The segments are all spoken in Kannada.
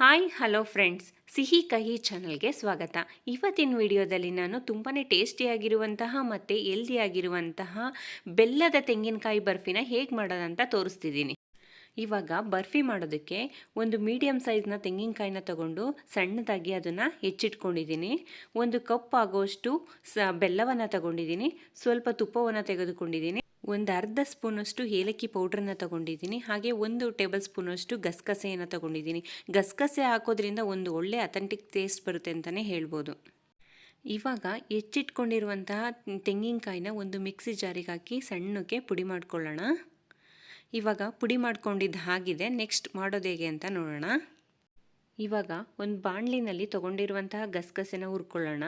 Hi, hello friends. ಸಿಹಿ ಕಹಿ ಚಾನಲ್ಗೆ ಸ್ವಾಗತ. ಇವತ್ತಿನ ವಿಡಿಯೋದಲ್ಲಿ ನಾನು ತುಂಬಾ ಟೇಸ್ಟಿಯಾಗಿರುವಂತಹ ಮತ್ತು ಎಲ್ದಿಯಾಗಿರುವಂತಹ ಬೆಲ್ಲದ ತೆಂಗಿನಕಾಯಿ ಬರ್ಫಿನ ಹೇಗೆ ಮಾಡೋದಂತ ತೋರಿಸ್ತಿದ್ದೀನಿ. ಇವಾಗ ಬರ್ಫಿ ಮಾಡೋದಕ್ಕೆ ಒಂದು ಮೀಡಿಯಮ್ ಸೈಜ್ನ ತೆಂಗಿನಕಾಯಿನ ತಗೊಂಡು ಸಣ್ಣದಾಗಿ ಅದನ್ನು ಹೆಚ್ಚಿಟ್ಕೊಂಡಿದ್ದೀನಿ. ಒಂದು ಕಪ್ ಆಗೋಷ್ಟು ಸ ಬೆಲ್ಲವನ್ನು ತಗೊಂಡಿದ್ದೀನಿ. ಸ್ವಲ್ಪ ತುಪ್ಪವನ್ನು ತೆಗೆದುಕೊಂಡಿದ್ದೀನಿ. ಒಂದು ಅರ್ಧ ಸ್ಪೂನಷ್ಟು ಏಲಕ್ಕಿ ಪೌಡ್ರನ್ನ ತಗೊಂಡಿದ್ದೀನಿ, ಹಾಗೆ ಒಂದು ಟೇಬಲ್ ಸ್ಪೂನಷ್ಟು ಗಸಗಸೆಯನ್ನು ತಗೊಂಡಿದ್ದೀನಿ. ಗಸಗಸೆ ಹಾಕೋದ್ರಿಂದ ಒಂದು ಒಳ್ಳೆ ಅಥೆಂಟಿಕ್ ಟೇಸ್ಟ್ ಬರುತ್ತೆ ಅಂತಲೇ ಹೇಳ್ಬೋದು. ಇವಾಗ ಹೆಚ್ಚಿಟ್ಕೊಂಡಿರುವಂತಹ ತೆಂಗಿನಕಾಯಿನ ಒಂದು ಮಿಕ್ಸಿ ಜಾರಿಗೆ ಹಾಕಿ ಸಣ್ಣಕ್ಕೆ ಪುಡಿ ಮಾಡ್ಕೊಳ್ಳೋಣ. ಇವಾಗ ಪುಡಿ ಮಾಡ್ಕೊಂಡಿದ್ದು ಹಾಗಿದೆ, ನೆಕ್ಸ್ಟ್ ಮಾಡೋದು ಹೇಗೆ ಅಂತ ನೋಡೋಣ. ಇವಾಗ ಒಂದು ಬಾಣಲಿನಲ್ಲಿ ತೊಗೊಂಡಿರುವಂತಹ ಗಸಗಸೆನ ಹುರ್ಕೊಳ್ಳೋಣ.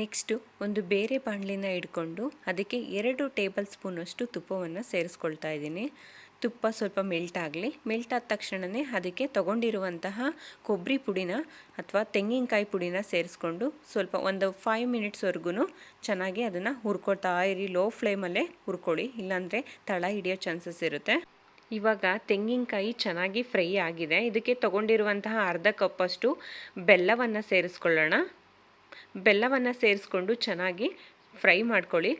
ನೆಕ್ಸ್ಟು ಒಂದು ಬೇರೆ ಬಾಣಲಿನ ಇಟ್ಕೊಂಡು ಅದಕ್ಕೆ ಎರಡು ಟೇಬಲ್ ಸ್ಪೂನಷ್ಟು ತುಪ್ಪವನ್ನು ಸೇರಿಸ್ಕೊಳ್ತಾ ಇದ್ದೀನಿ. ತುಪ್ಪ ಸ್ವಲ್ಪ ಮೆಲ್ಟ್ ಆಗಲಿ. ಮೆಲ್ಟ್ ಆದ ತಕ್ಷಣವೇ ಅದಕ್ಕೆ ತೊಗೊಂಡಿರುವಂತಹ ಕೊಬ್ಬರಿ ಪುಡಿನ ಅಥವಾ ತೆಂಗಿನಕಾಯಿ ಪುಡಿನ ಸೇರಿಸ್ಕೊಂಡು ಸ್ವಲ್ಪ ಒಂದು ಫೈವ್ ಮಿನಿಟ್ಸ್ವರೆಗೂ ಚೆನ್ನಾಗಿ ಅದನ್ನು ಹುರ್ಕೊಳ್ತಾ ಇರಿ. ಲೋ ಫ್ಲೇಮಲ್ಲೇ ಹುರ್ಕೊಳ್ಳಿ ಇಲ್ಲಾಂದರೆ ತಳ ಹಿಡಿಯೋ ಚಾನ್ಸಸ್ ಇರುತ್ತೆ. ಇವಾಗ ತೆಂಗಿನಕಾಯಿ ಚೆನ್ನಾಗಿ ಫ್ರೈ ಆಗಿದೆ. ಇದಕ್ಕೆ ತೊಗೊಂಡಿರುವಂತಹ ಅರ್ಧ ಕಪ್ಪಷ್ಟು ಬೆಲ್ಲವನ್ನು ಸೇರಿಸ್ಕೊಳ್ಳೋಣ. ಬೆಲ್ಲವನ್ನು ಸೇರಿಸ್ಕೊಂಡು ಚೆನ್ನಾಗಿ ಫ್ರೈ ಮಾಡ್ಕೊಳ್ಳಿ.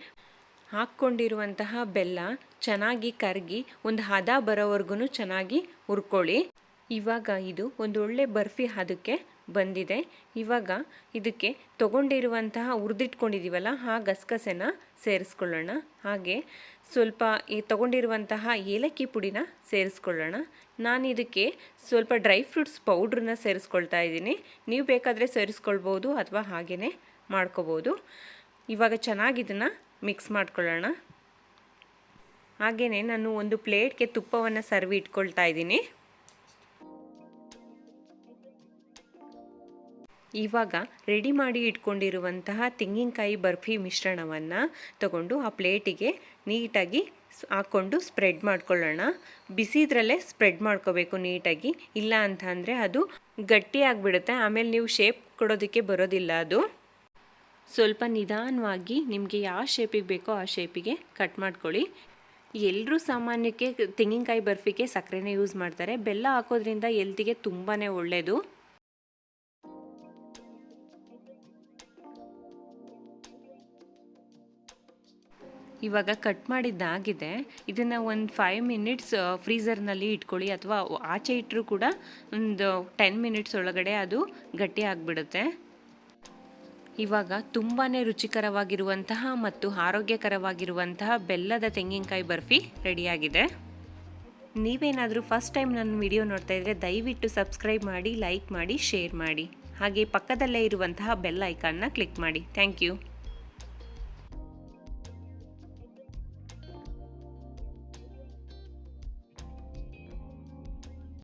ಹಾಕ್ಕೊಂಡಿರುವಂತಹ ಬೆಲ್ಲ ಚೆನ್ನಾಗಿ ಕರಗಿ ಒಂದು ಹದ ಬರೋವರೆಗೂ ಚೆನ್ನಾಗಿ ಹುರ್ಕೊಳ್ಳಿ. ಇವಾಗ ಇದು ಒಂದು ಒಳ್ಳೆ ಬರ್ಫಿ ಹದಕ್ಕೆ ಬಂದಿದೆ. ಇವಾಗ ಇದಕ್ಕೆ ತೊಗೊಂಡಿರುವಂತಹ ಹುರಿದಿಟ್ಕೊಂಡಿದ್ದೀವಲ್ಲ ಆ ಗಸಗಸೆನ ಸೇರಿಸ್ಕೊಳ್ಳೋಣ. ಹಾಗೆ ಸ್ವಲ್ಪ ಈ ತೊಗೊಂಡಿರುವಂತಹ ಏಲಕ್ಕಿ ಪುಡಿನ ಸೇರಿಸ್ಕೊಳ್ಳೋಣ. ನಾನು ಇದಕ್ಕೆ ಸ್ವಲ್ಪ ಡ್ರೈ ಫ್ರೂಟ್ಸ್ ಪೌಡ್ರನ್ನ ಸೇರಿಸ್ಕೊಳ್ತಾ ಇದ್ದೀನಿ. ನೀವು ಬೇಕಾದರೆ ಸೇರಿಸ್ಕೊಳ್ಬೋದು ಅಥವಾ ಹಾಗೆಯೇ ಮಾಡ್ಕೋಬೋದು. ಇವಾಗ ಚೆನ್ನಾಗಿದನ್ನು ಮಿಕ್ಸ್ ಮಾಡ್ಕೊಳ್ಳೋಣ. ಹಾಗೆಯೇ ನಾನು ಒಂದು ಪ್ಲೇಟ್ಗೆ ತುಪ್ಪವನ್ನು ಸರ್ವ್ ಇಟ್ಕೊಳ್ತಾ ಇದ್ದೀನಿ. ಇವಾಗ ರೆಡಿ ಮಾಡಿ ಇಟ್ಕೊಂಡಿರುವಂತಹ ತೆಂಗಿನಕಾಯಿ ಬರ್ಫಿ ಮಿಶ್ರಣವನ್ನು ತಗೊಂಡು ಆ ಪ್ಲೇಟಿಗೆ ನೀಟಾಗಿ ಹಾಕ್ಕೊಂಡು ಸ್ಪ್ರೆಡ್ ಮಾಡ್ಕೊಳ್ಳೋಣ. ಬಿಸಿದ್ರಲ್ಲೇ ಸ್ಪ್ರೆಡ್ ಮಾಡ್ಕೋಬೇಕು ನೀಟಾಗಿ. ಇಲ್ಲ ಅಂತ ಅಂದರೆ ಅದು ಗಟ್ಟಿ ಆಗಿಬಿಡುತ್ತೆ. ಆಮೇಲೆ ನೀವು ಶೇಪ್ ಕೊಡೋದಕ್ಕೆ ಬರೋದಿಲ್ಲ ಅದು. ಸ್ವಲ್ಪ ನಿಧಾನವಾಗಿ ನಿಮಗೆ ಯಾವ ಶೇಪಿಗೆ ಬೇಕೋ ಆ ಶೇಪಿಗೆ ಕಟ್ ಮಾಡ್ಕೊಳ್ಳಿ. ಎಲ್ಲರೂ ಸಾಮಾನ್ಯಕ್ಕೆ ತೆಂಗಿನಕಾಯಿ ಬರ್ಫಿಗೆ ಸಕ್ಕರೆನೇ ಯೂಸ್ ಮಾಡ್ತಾರೆ. ಬೆಲ್ಲ ಹಾಕೋದ್ರಿಂದ ಎಲ್ತಿಗೆ ತುಂಬಾ ಒಳ್ಳೆಯದು ಇವಾಗ ಕಟ್ ಮಾಡಿದ್ದಾಗಿದೆ. ಇದನ್ನು ಒಂದು ಫೈವ್ ಮಿನಿಟ್ಸ್ ಫ್ರೀಝರ್ನಲ್ಲಿ ಇಟ್ಕೊಳ್ಳಿ ಅಥವಾ ಆಚೆ ಇಟ್ಟರೂ ಕೂಡ ಒಂದು ಟೆನ್ ಮಿನಿಟ್ಸ್ ಒಳಗಡೆ ಅದು ಗಟ್ಟಿ ಆಗಿಬಿಡುತ್ತೆ. ಇವಾಗ ತುಂಬಾ ರುಚಿಕರವಾಗಿರುವಂತಹ ಮತ್ತು ಆರೋಗ್ಯಕರವಾಗಿರುವಂತಹ ಬೆಲ್ಲದ ತೆಂಗಿನಕಾಯಿ ಬರ್ಫಿ ರೆಡಿಯಾಗಿದೆ. ನೀವೇನಾದರೂ ಫಸ್ಟ್ ಟೈಮ್ ನನ್ನ ವಿಡಿಯೋ ನೋಡ್ತಾ ಇದ್ದರೆ ದಯವಿಟ್ಟು ಸಬ್ಸ್ಕ್ರೈಬ್ ಮಾಡಿ ಲೈಕ್ ಮಾಡಿ ಶೇರ್ ಮಾಡಿ. ಹಾಗೆ ಪಕ್ಕದಲ್ಲೇ ಇರುವಂತಹ ಬೆಲ್ ಐಕಾನ್ನ ಕ್ಲಿಕ್ ಮಾಡಿ. Thank you